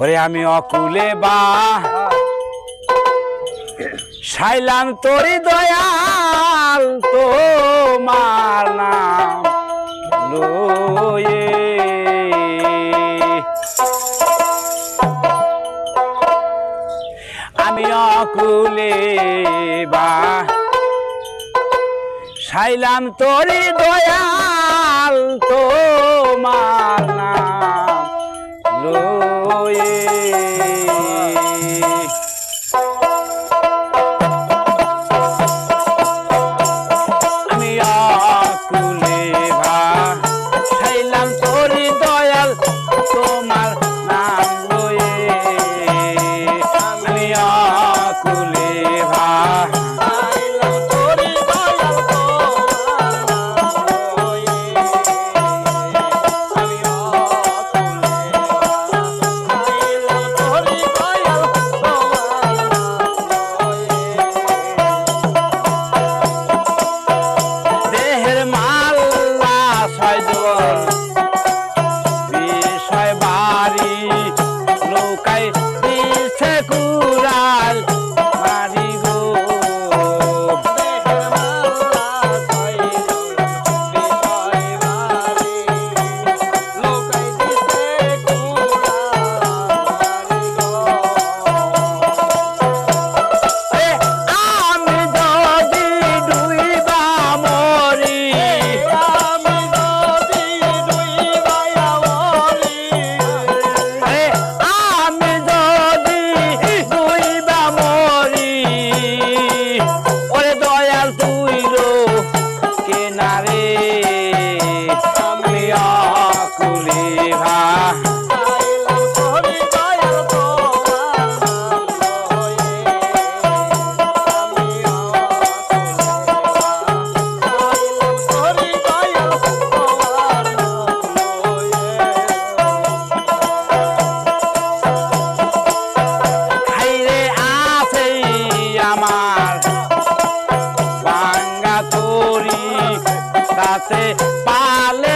ওরে আমি অকুলে বা। সাইলাম তোরি দয়াল তোমার নাম লয়ে আমি অকুলে বা। সাইলাম তোরি দয়াল তোমার Oh, হয়ে কাছে পালে